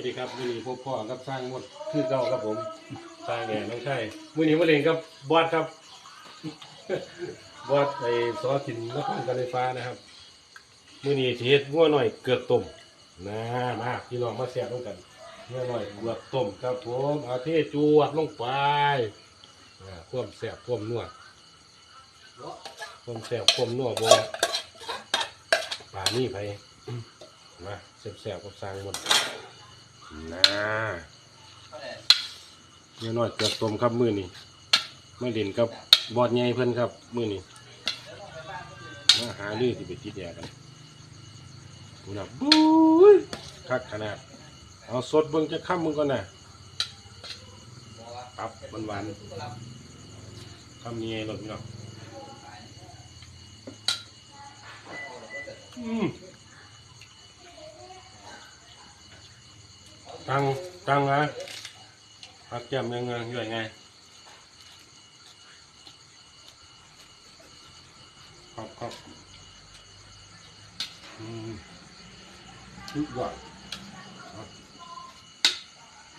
วัสดีครับวันนี้พบพ่อกับสร้างหมดคือเก่าครับผมสร้างแหน่น้องชายวันนี้มาเล่นกับบอสครับ บอสไอ้ซอสินนครการไฟฟ้านะครับมื้อนี้เฮ็ดงัวหน่อยเกือกต้มนะมาพี่น้องมาแซ่บด้วยกันงัวหน่อยเกือกต้มครับผมเอาเทจวดลงไปอ่าควมแซ่บควมนัวควมแซ่บควมนัวบ่ปลานี่ไปมาแซ่บๆกับสร้างหมด นะเดี๋ยวน้อยเกือกต้มครับมือนี้มาเล่นกับบอสใหญ่เพิ่นครับ มือนี้มาหาลือที่ไปติดแย่กันกูนะบุ้ยคักขนาด เอาสดเบิ่งจะค้ำมึงก่อนน่ะครับมันหวานๆคำนี้รสพี่น้องอืม ตังตังนะพักแก้มยังไงอยู่ยังไงครับครับอืมสุบว่า